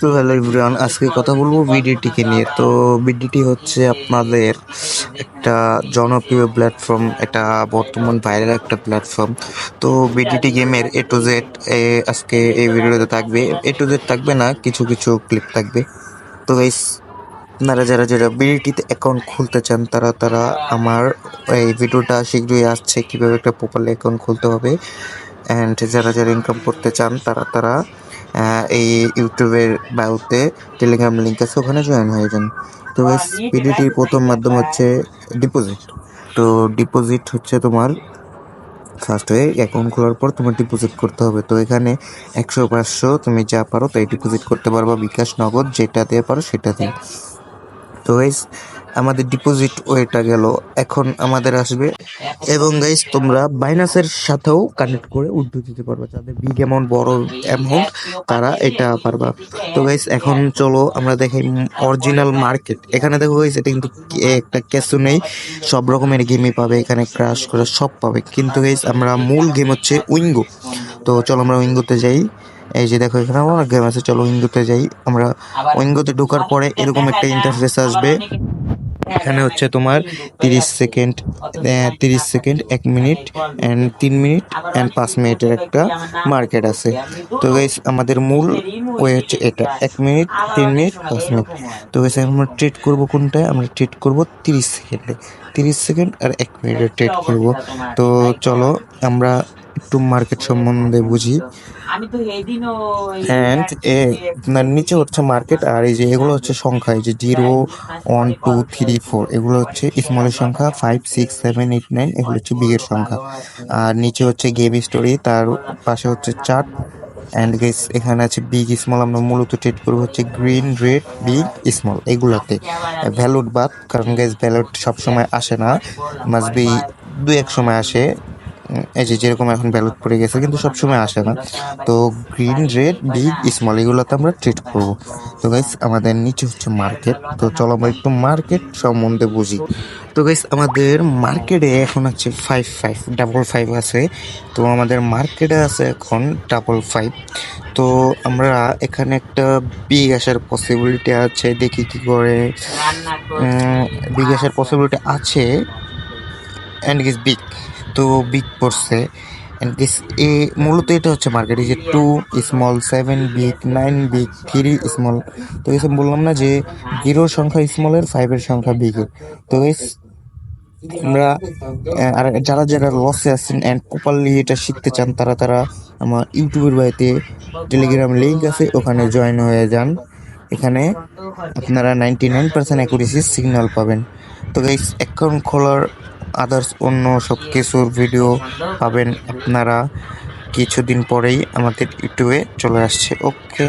তো হ্যালো ইমরান আজকে কথা বলব বিডিটিকে নিয়ে। তো বিডিটি হচ্ছে আপনাদের একটা জনপ্রিয় প্ল্যাটফর্ম এটা বর্তমান ভাইরাল একটা প্ল্যাটফর্ম তো বিডিটি গেমের এ টু জেড আজকে এই ভিডিওতে থাকবে। এ টু জেড থাকবে না, কিছু কিছু ক্লিপ থাকবে। তো এই আপনারা যারা যারা বিডিটিতে অ্যাকাউন্ট খুলতে চান, তারা তারা আমার এই ভিডিওটা শীঘ্রই আসছে, কীভাবে একটা প্রপারলি অ্যাকাউন্ট খুলতে হবে। অ্যান্ড যারা যারা ইনকাম করতে চান, তারা তারা এই ইউটিউবের বায়ুতে টেলিগ্রাম লিঙ্ক আছে ওখানে জয়েন হয়ে যান। তো পিডিটির প্রথম মাধ্যম হচ্ছে ডিপোজিট তো ডিপোজিট হচ্ছে তোমার ফার্স্ট হয়ে অ্যাকাউন্ট খোলার পর তোমার ডিপোজিট করতে হবে। তো এখানে একশো পাঁচশো তুমি যা পারো তাই ডিপোজিট করতে পারবা। বিকাশ নগদ যেটা দিয়ে পারো সেটা দিয়ে। তো গাইস আমাদের ডিপোজিট ওয়েটা গেল, এখন আমাদের আসবে। এবং গাইস তোমরা বাইনাসের সাথেও কানেক্ট করে উঠতে দিতে পারবে, যাদের বিগ অ্যামাউন্ট বড় অ্যামাউন্ট তারা এটা পারবা। তো গাইস এখন চলো আমরা দেখাই অরিজিনাল মার্কেট এখানে দেখো গাইস এটা কিন্তু একটা ক্যাসও নেই, সব রকমের গেমই পাবে, এখানে ক্রাশ করে সব পাবে। কিন্তু গাইস আমরা মূল গেম হচ্ছে উইঙ্গো। তো চলো আমরা উইঙ্গোতে যাই। এই যে দেখো এখানে অনেক গেম আছে চলো উইঙ্গোতে যাই। আমরা উইঙ্গোতে ঢোকার পরে এরকম একটা ইন্টারফেস আসবে। এখানে হচ্ছে তোমার তিরিশ সেকেন্ড তিরিশ সেকেন্ড এক মিনিট অ্যান্ড তিন মিনিট অ্যান্ড পাঁচ মিনিটের একটা মার্কেট আছে। তো গাইস আমাদের মূল ওয়ে হচ্ছে এটা। এক মিনিট তিন মিনিট পাঁচ মিনিট তো গাইস আমরা ট্রেড করব কোনটায়? আমরা ট্রেড করব তিরিশ সেকেন্ডে তিরিশ সেকেন্ড আর এক মিনিটে ট্রেড করব। তো চলো আমরা একটু মার্কেট সম্বন্ধে বুঝি। আমি তো সেদিনও অ্যান্ড এ নিচে হচ্ছে মার্কেট আর এই যে এগুলো হচ্ছে সংখ্যা এই যে zero one two three four এগুলো হচ্ছে স্মলের সংখ্যা five six seven eight nine এগুলো হচ্ছে বিগের সংখ্যা। আর নিচে হচ্ছে গেম স্টোরি তার পাশে হচ্ছে চার্ট অ্যান্ড গেস এখানে আছে বিগ স্মল আমরা মূলত ট্রেড করব হচ্ছে গ্রিন রেড বিগ স্মল এগুলাতে। ভ্যালুট বাদ কারণ গ্যাস ভ্যালুট সবসময় আসে না মাস্ট বি দু এক সময় আসে। এই যে যেরকম এখন ব্যালট পড়ে গেছে, কিন্তু সবসময় আসে না। তো গ্রিন রেড বিগ স্মল এগুলোতে আমরা ট্রেড করব। তো গাইস আমাদের নিচে হচ্ছে মার্কেট তো চলো আমরা একটু মার্কেট সম্বন্ধে বুঝি। তো গাইস আমাদের মার্কেটে এখন আছে ফাইভ ফাইভ ডাবল ফাইভ আছে। তো আমাদের মার্কেটে আছে এখন ডাবল ফাইভ তো আমরা এখানে একটা বিগ আসার পসিবিলিটি আছে, দেখি কি করে। বিগ আসার পসিবিলিটি আছে। অ্যান্ড ইজ বিগ তো বিগ পড়ছে এ মূলত এটা হচ্ছে মার্কেট এই যে two small seven big nine big three small তো গেছে বললাম না যে জিরোর সংখ্যা স্মলের ফাইভের সংখ্যা বিগের তো আমরা আর যারা যারা লসে আছেন অ্যান্ড প্রপারলি এটা শিখতে চান, তারা তারা আমার ইউটিউবের বাড়িতে টেলিগ্রাম লিঙ্ক আছে, ওখানে জয়েন হয়ে যান। এখানে আপনারা ninety nine percent accuracy signal পাবেন। তো গাইস অ্যাকাউন্ট খোলার আদার্স অন্য সব কিছুর ভিডিও পাবেন। আপনারা কিছুদিন পরেই আমাদের ইউটিউবে চলে আসছে। ওকে